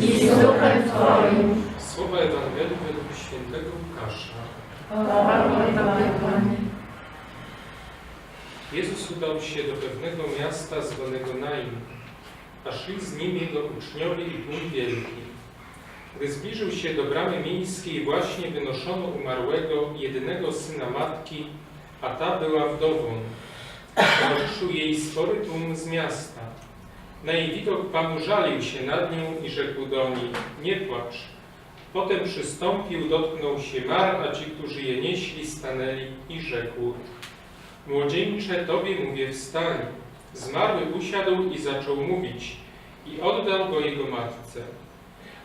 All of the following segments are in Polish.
i z duchem Twoim. Słowa Ewangelii według świętego Łukasza. Chwała Tobie, Panie. Jezus udał się do pewnego miasta zwanego Naim, a szli z nim jego uczniowie i tłum wielki. Gdy zbliżył się do bramy miejskiej, właśnie wynoszono umarłego jedynego syna matki, a ta była wdową. Towarzyszył jej spory tłum z miasta. Na jej widok Pan żalił się nad nią i rzekł do niej, nie płacz. Potem przystąpił, dotknął się mar, a ci, którzy je nieśli, stanęli i rzekł, Młodzieńcze, Tobie mówię, wstań. Zmarły usiadł i zaczął mówić i oddał go jego matce.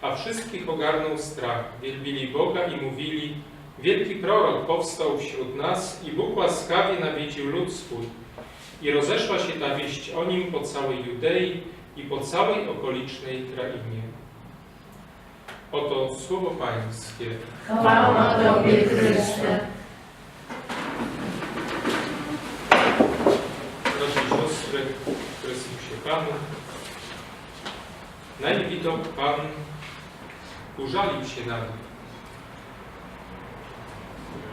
A wszystkich ogarnął strach, wielbili Boga i mówili, wielki prorok powstał wśród nas i Bóg łaskawie nawiedził lud swój. I rozeszła się ta wieść o nim po całej Judei i po całej okolicznej krainie. Oto słowo Pańskie. Chwała Tobie, Chryste. Bracia i siostry, Chrystusie Panu, na jej widok Pan użalił się nad nim.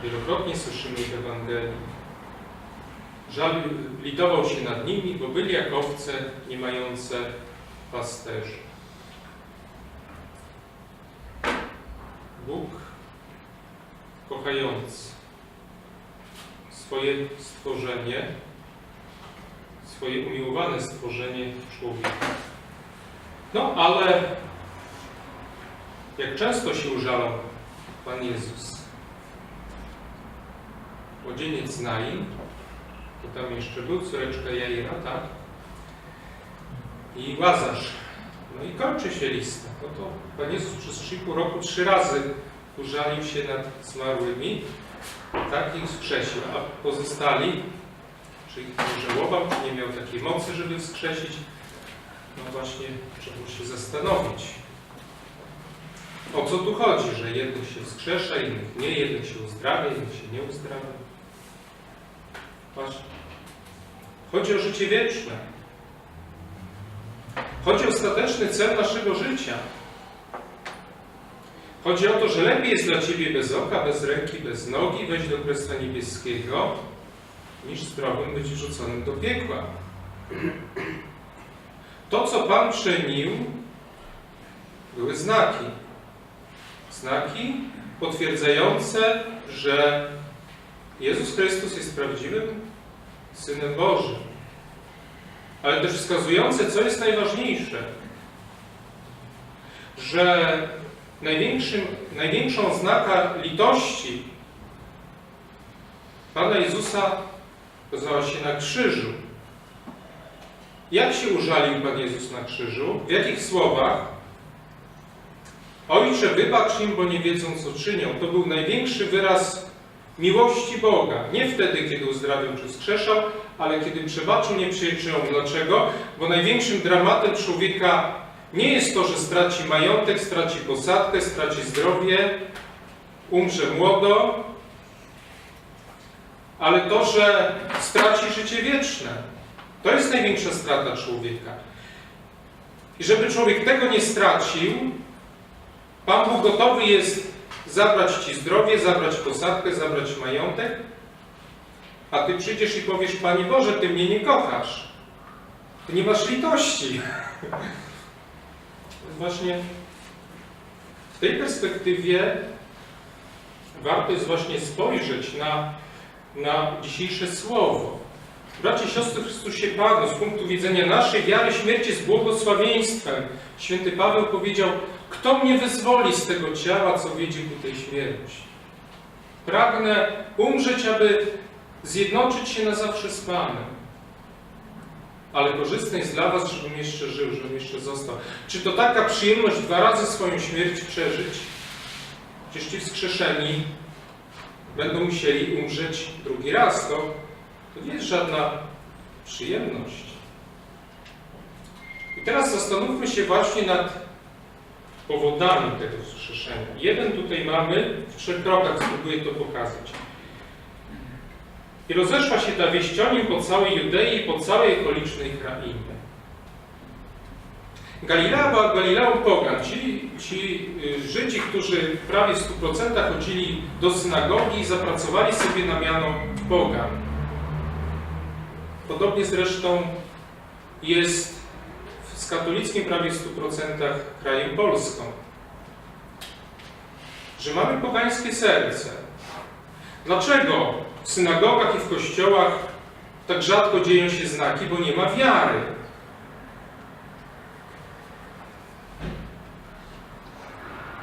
Wielokrotnie słyszymy w Ewangelii. Żal litował się nad nimi, bo byli jak owce nie mające pasterzy. Bóg kochający swoje stworzenie, swoje umiłowane stworzenie człowieka. No ale jak często się użalał Pan Jezus? Młodzieniec Nain, tam jeszcze był, córeczka Jaira, tak? I Łazarz. No i kończy się lista. No to Pan Jezus przez 3,5 roku trzy razy użalił się nad zmarłymi, tak ich wskrzesił, a pozostali czy ich żałował, czy nie miał takiej mocy, żeby wskrzesić? No właśnie, trzeba się zastanowić. O co tu chodzi, że jednych się wskrzesza, innych nie, jednych się uzdrawia, innych się nie uzdrawia? Właśnie. Chodzi o życie wieczne. Chodzi o ostateczny cel naszego życia. Chodzi o to, że lepiej jest dla Ciebie bez oka, bez ręki, bez nogi wejść do Królestwa Niebieskiego, niż zdrowym być wrzuconym do piekła. To, co Pan czynił, były znaki. Znaki potwierdzające, że Jezus Chrystus jest prawdziwym Synem Bożym. Ale też wskazujące, co jest najważniejsze, że największym, największą znaka litości Pana Jezusa okazała się na krzyżu. Jak się użalił Pan Jezus na krzyżu? W jakich słowach? Ojcze, wybacz im, bo nie wiedzą, co czynią. To był największy wyraz miłości Boga. Nie wtedy, kiedy uzdrawiał czy skrzeszał, ale kiedy przebaczył nieprzyjaciołom. Dlaczego? Bo największym dramatem człowieka nie jest to, że straci majątek, straci posadkę, straci zdrowie, umrze młodo, ale to, że straci życie wieczne. To jest największa strata człowieka. I żeby człowiek tego nie stracił, Pan Bóg gotowy jest zabrać Ci zdrowie, zabrać posadkę, zabrać majątek, a Ty przyjdziesz i powiesz, Panie Boże, Ty mnie nie kochasz. Ty nie masz litości. Właśnie w tej perspektywie warto jest właśnie spojrzeć na, na dzisiejsze słowo. Bracie siostry w Chrystusie Panu, z punktu widzenia naszej wiary, śmierć jest błogosławieństwem. Święty Paweł powiedział, kto mnie wyzwoli z tego ciała, co wiedzie ku tej śmierci? Pragnę umrzeć, aby zjednoczyć się na zawsze z Panem. Ale korzystne jest dla Was, żebym jeszcze żył, żebym jeszcze został. Czy to taka przyjemność dwa razy swoją śmierć przeżyć? Przecież ci wskrzeszeni będą musieli umrzeć drugi raz. To, to nie jest żadna przyjemność. I teraz zastanówmy się właśnie nad powodami tego wskrzeszenia. Jeden tutaj mamy, w trzech krokach spróbuję to pokazać. I rozeszła się ta wieść o nim po całej Judei i po całej okolicznej krainie. Galilea była Galileą pogan. Ci, ci y, Żydzi, którzy prawie w 100% chodzili do synagogi i zapracowali sobie na miano pogan. Podobnie zresztą jest z katolickim prawie w 100% krajem Polską. Że mamy pogańskie serce. Dlaczego w synagogach i w kościołach tak rzadko dzieją się znaki? Bo nie ma wiary.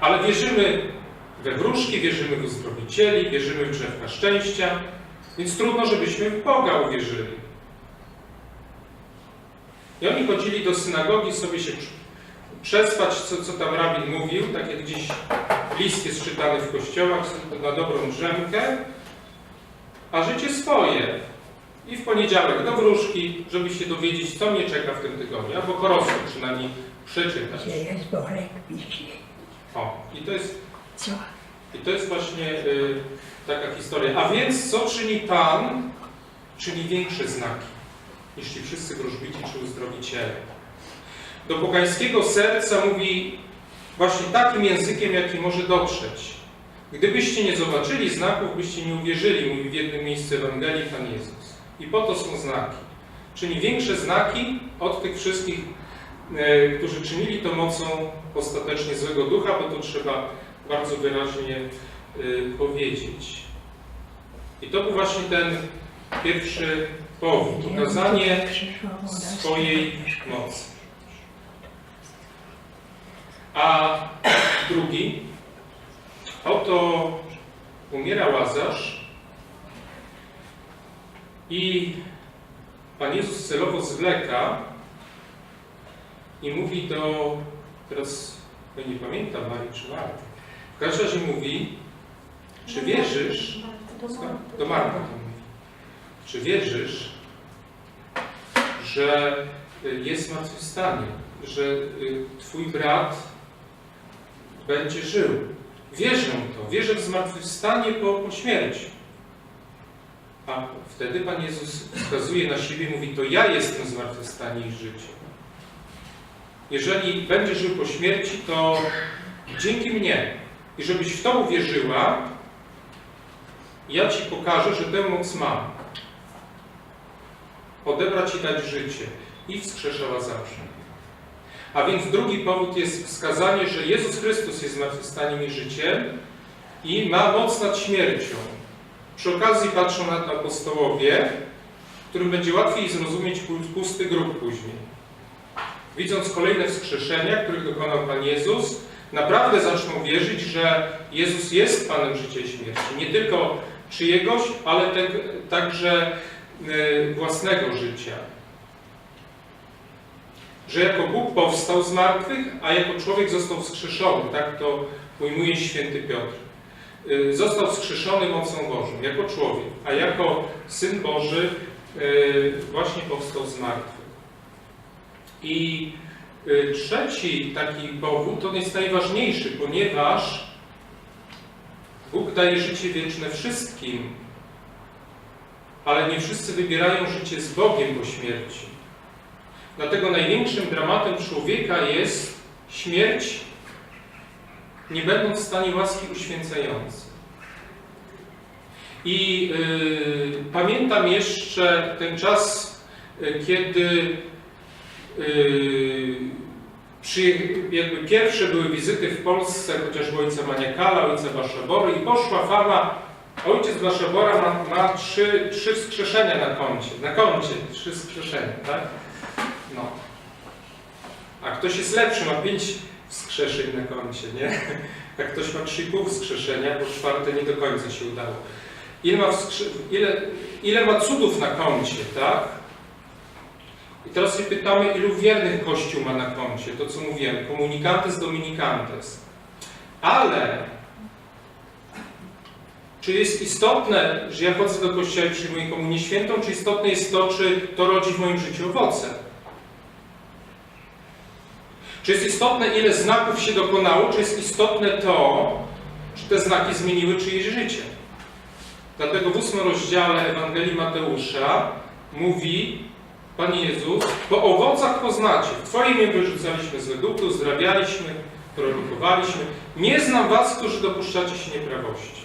Ale wierzymy we wróżki, wierzymy w uzdrowicieli, wierzymy w drzewka szczęścia, więc trudno, żebyśmy w Boga uwierzyli. I oni chodzili do synagogi sobie się przespać, co, co tam rabin mówił, tak jak gdzieś list jest czytany w kościołach na dobrą drzemkę, a życie swoje. I w poniedziałek do wróżki, żeby się dowiedzieć, co mnie czeka w tym tygodniu, albo horoskop przynajmniej przeczytać. Gdzie jest piśnie? O, i to jest, Co? i to jest właśnie y, taka historia. A więc co czyni Pan? Czyni większe znaki niż ci wszyscy wróżbici czy uzdrowiciele. Do pogańskiego serca mówi właśnie takim językiem, jaki może dotrzeć. Gdybyście nie zobaczyli znaków, byście nie uwierzyli, mówi w jednym miejscu Ewangelii Pan Jezus. I po to są znaki. Czyni większe znaki od tych wszystkich, e, którzy czynili to mocą ostatecznie złego ducha, bo to trzeba bardzo wyraźnie e, powiedzieć. I to był właśnie ten pierwszy powód, ukazanie swojej mocy. A drugi, oto umiera Łazarz i Pan Jezus celowo zwleka i mówi do, teraz ja nie pamiętam Marii czy Marty, w każdym razie mówi, czy wierzysz, do Marty to mówi, czy wierzysz, że y, jest zmartwychwstanie, że y, Twój brat będzie żył. Wierzę to, wierzę w zmartwychwstanie po, po śmierci. A wtedy Pan Jezus wskazuje na siebie i mówi, to ja jestem zmartwychwstanie i życie. Jeżeli będzie żył po śmierci, to dzięki mnie. I żebyś w to uwierzyła, ja Ci pokażę, że tę moc mam. Odebrać i dać życie. I wskrzeszała zawsze. A więc drugi powód jest wskazanie, że Jezus Chrystus jest zmartwychwstaniem i życiem i ma moc nad śmiercią. Przy okazji patrzą na to apostołowie, którym będzie łatwiej zrozumieć pusty grób później. Widząc kolejne wskrzeszenia, których dokonał Pan Jezus, naprawdę zaczną wierzyć, że Jezus jest Panem życia i śmierci. Nie tylko czyjegoś, ale te, także y, własnego życia. Że jako Bóg powstał z martwych, a jako człowiek został wskrzeszony. Tak to ujmuje święty Piotr. Y, Został wskrzeszony mocą Bożą, jako człowiek, a jako Syn Boży y, właśnie powstał z martwych. I trzeci taki powód, on jest najważniejszy, ponieważ Bóg daje życie wieczne wszystkim, ale nie wszyscy wybierają życie z Bogiem po śmierci. Dlatego największym dramatem człowieka jest śmierć, nie będąc w stanie łaski uświęcającej. I y, pamiętam jeszcze ten czas, y, kiedy y, przy, pierwsze były wizyty w Polsce, chociażby ojca Maniakala, ojca Baszabory i poszła fama, ojciec Baszabora ma, ma trzy, trzy wskrzeszenia na koncie, na koncie, trzy wskrzeszenia, tak? No. A ktoś jest lepszy, ma pięć wskrzeszeń na koncie, nie? A ktoś ma trzy pół wskrzeszenia, bo czwarte nie do końca się udało. Ile ma, ile, ile ma cudów na koncie, tak? I teraz się pytamy, ilu wiernych Kościół ma na koncie, to co mówiłem, komunikantes dominikantes. Ale czy jest istotne, że ja chodzę do Kościoła i przyjmuję komunię świętą, czy istotne jest to, czy to rodzi w moim życiu owoce? Czy jest istotne, ile znaków się dokonało, czy jest istotne to, czy te znaki zmieniły czyjeś życie? Dlatego w ósmym rozdziale Ewangelii Mateusza mówi, Panie Jezus, po owocach poznacie. W Twoim imię wyrzucaliśmy złe duchy, uzdrawialiśmy, prorokowaliśmy. Nie znam was, którzy dopuszczacie się nieprawości.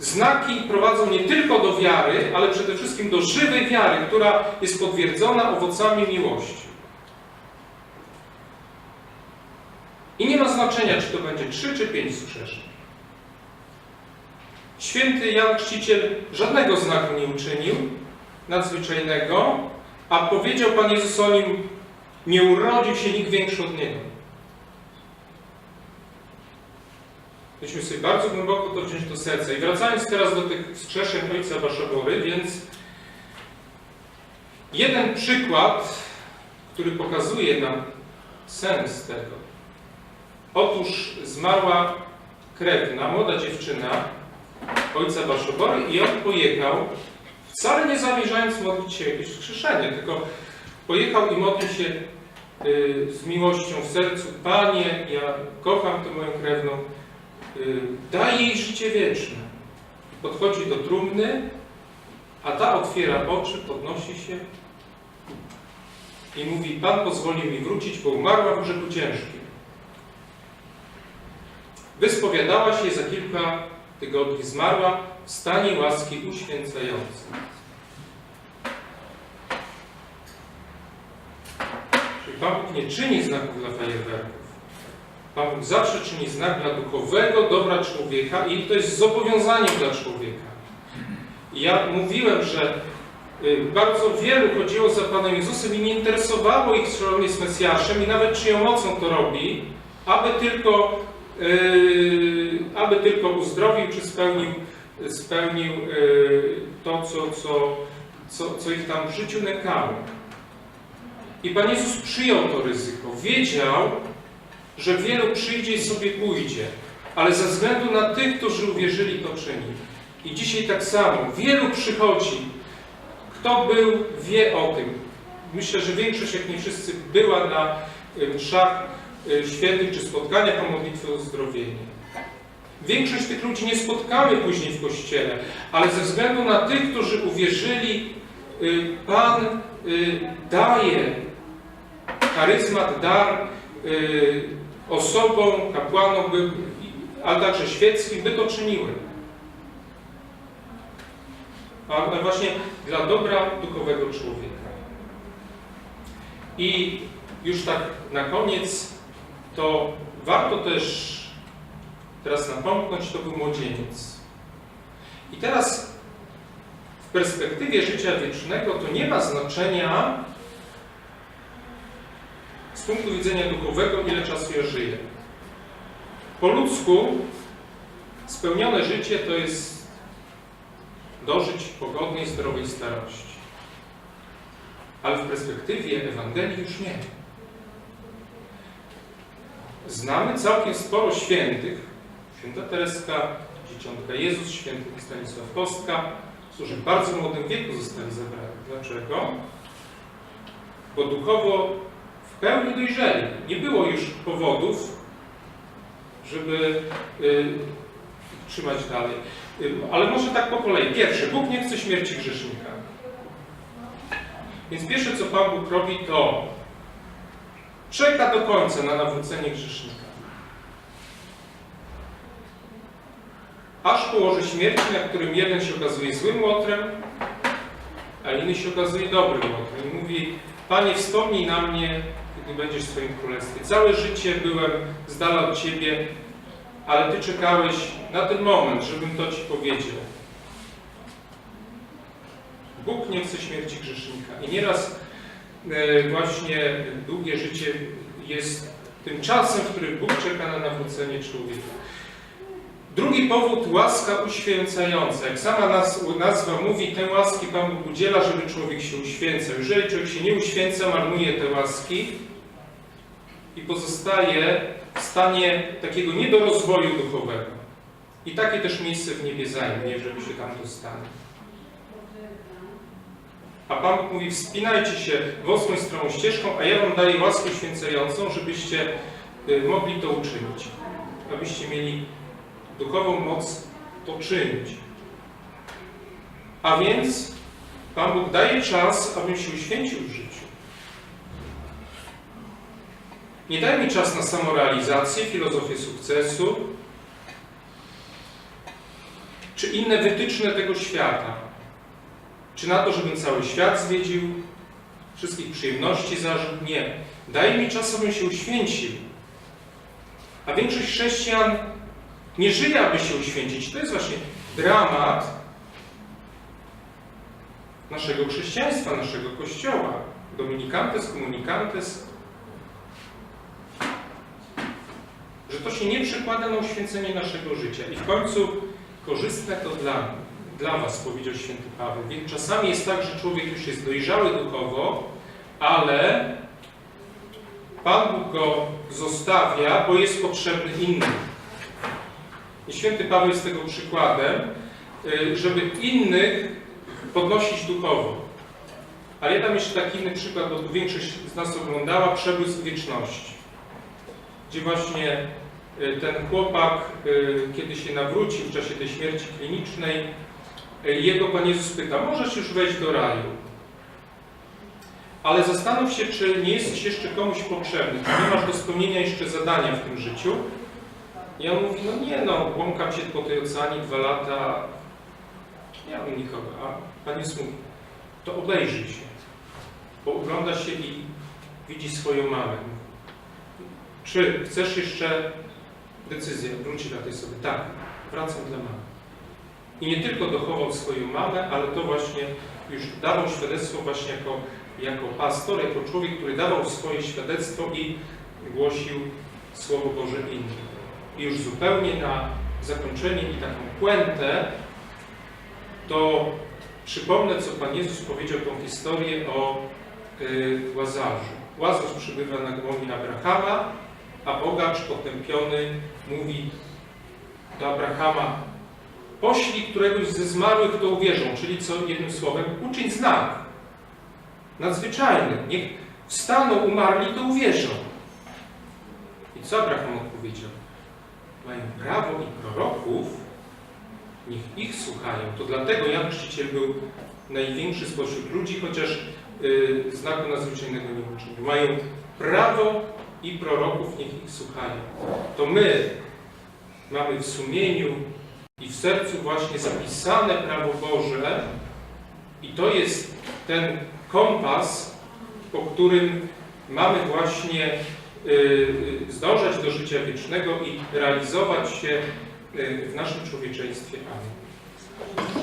Znaki prowadzą nie tylko do wiary, ale przede wszystkim do żywej wiary, która jest potwierdzona owocami miłości. I nie ma znaczenia, czy to będzie trzy czy pięć skrzeszeń. Święty Jan Chrzciciel żadnego znaku nie uczynił nadzwyczajnego, a powiedział Pan Jezus o nim, nie urodził się nikt większy od Niego. Myśmy sobie bardzo głęboko to wziąć do serca. I wracając teraz do tych wskrzeszeń Ojca Waszowory, więc jeden przykład, który pokazuje nam sens tego. Otóż zmarła krewna, młoda dziewczyna ojca Baszobory i on pojechał, wcale nie zamierzając modlić się jakieś wskrzeszenie, tylko pojechał i modlił się y, z miłością w sercu. Panie, ja kocham tę moją krewną, y, daj jej życie wieczne. Podchodzi do trumny, a ta otwiera oczy, podnosi się i mówi, Pan pozwolił mi wrócić, bo umarła w grzechu ciężkim. Wyspowiadała się za kilka tygodni zmarła w stanie łaski uświęcającej. Czyli Pan Bóg nie czyni znaków dla fajerwerków. Pan Bóg zawsze czyni znak dla duchowego dobra człowieka i to jest zobowiązanie dla człowieka. Ja mówiłem, że y, bardzo wielu chodziło za Panem Jezusem i nie interesowało ich, czy On jest Mesjaszem i nawet czyją mocą to robi, aby tylko Yy, aby tylko uzdrowił czy spełnił, spełnił yy, to, co, co, co, co ich tam w życiu nękało. I Pan Jezus przyjął to ryzyko. Wiedział, że wielu przyjdzie i sobie pójdzie, ale ze względu na tych, którzy uwierzyli, to czyni. I dzisiaj tak samo. Wielu przychodzi. Kto był, wie o tym. Myślę, że większość, jak nie wszyscy, była na y, mszach y, świętych czy spotkaniach o modlitwie o uzdrowienie. Większość tych ludzi nie spotkamy później w kościele, ale ze względu na tych, którzy uwierzyli, y, Pan daje charyzmat, dar osobom, kapłanom, by, ale także świeckim, by to czyniły. A właśnie dla dobra duchowego człowieka. I już tak na koniec, to warto też teraz napomknąć, to był młodzieniec. I teraz w perspektywie życia wiecznego to nie ma znaczenia punktu widzenia duchowego, ile czasu ja żyję. Po ludzku spełnione życie to jest dożyć pogodnej, zdrowej starości. Ale w perspektywie Ewangelii już nie. Znamy całkiem sporo świętych, święta Tereska, Dzieciątka Jezus, święty Stanisław Kostka, którzy w bardzo młodym wieku zostali zabrani. Dlaczego? Bo duchowo pełni dojrzeli. Nie było już powodów, żeby y, trzymać dalej. Y, ale może tak po kolei. Pierwsze, Bóg nie chce śmierci grzesznika. Więc pierwsze, co Pan Bóg robi, to czeka do końca na nawrócenie grzesznika. Aż położy śmierci, na którym jeden się okazuje złym łotrem, a inny się okazuje dobrym łotrem. I mówi, Panie, wspomnij na mnie, kiedy będziesz w swoim królestwie. Całe życie byłem z dala od Ciebie, ale Ty czekałeś na ten moment, żebym to Ci powiedział. Bóg nie chce śmierci grzesznika. I nieraz e, właśnie długie życie jest tym czasem, w którym Bóg czeka na nawrócenie człowieka. Drugi powód, łaska uświęcająca. Jak sama nazwa mówi, tę łaski Pan Bóg udziela, żeby człowiek się uświęcał. Jeżeli człowiek się nie uświęca, marnuje te łaski i pozostaje w stanie takiego niedorozwoju duchowego. I takie też miejsce w niebie zajmie, żeby się tam dostanie. A Pan Bóg mówi, wspinajcie się i stroną ścieżką, a ja wam daję łaskę święcającą, żebyście y, mogli to uczynić. Abyście mieli duchową moc to czynić. A więc Pan Bóg daje czas, abym się uświęcił w życiu. Nie daje mi czas na samorealizację, filozofię sukcesu, czy inne wytyczne tego świata. Czy na to, żebym cały świat zwiedził, wszystkich przyjemności zażył? Nie. Daje mi czas, abym się uświęcił. A większość chrześcijan nie żyje, aby się uświęcić. To jest właśnie dramat naszego chrześcijaństwa, naszego kościoła. Dominikantes, komunikantes. Że to się nie przekłada na uświęcenie naszego życia. I w końcu korzystne to dla, dla Was, powiedział święty Paweł. Więc czasami jest tak, że człowiek już jest dojrzały duchowo, ale Pan Bóg go zostawia, bo jest potrzebny innym. I święty Paweł jest tego przykładem, y, żeby innych podnosić duchowo. Ale ja dam jeszcze taki inny przykład, bo większość z nas oglądała, przebłysk wieczności. Gdzie właśnie y, ten chłopak, y, kiedy się nawrócił w czasie tej śmierci klinicznej, jego Pan Jezus pyta, możesz już wejść do raju. Ale zastanów się, czy nie jesteś jeszcze komuś potrzebny, czy nie masz do spełnienia jeszcze zadania w tym życiu. I on mówi, no nie no, błąkam się po tej oceanie dwa lata, nie mam nikogo. A Pan Jezus mówi, to obejrzyj się, bo ogląda się i widzi swoją mamę. Czy chcesz jeszcze decyzję, wróci na tej sobie, tak, wracam dla mamy. I nie tylko dochował swoją mamę, ale to właśnie już dawał świadectwo właśnie jako, jako pastor, jako człowiek, który dawał swoje świadectwo i głosił Słowo Boże innym. I już zupełnie na zakończenie i taką puentę, to przypomnę, co Pan Jezus powiedział tą historię o y, Łazarzu. Łazarz przybywa na gronie Abrahama, a bogacz potępiony mówi do Abrahama poślij któregoś ze zmarłych, kto uwierzą, czyli co jednym słowem, uczyń znak nadzwyczajny. Niech wstaną umarli, to uwierzą. I co Abraham odpowiedział? Mają prawo i proroków, niech ich słuchają. To dlatego Jan Chrzciciel był największy spośród ludzi, chociaż y, znaku nadzwyczajnego nie uczynił. Mają prawo i proroków, niech ich słuchają. To my mamy w sumieniu i w sercu właśnie zapisane prawo Boże i to jest ten kompas, po którym mamy właśnie y, y, zdążać do życia wiecznego i realizować się y, w naszym człowieczeństwie. Amen.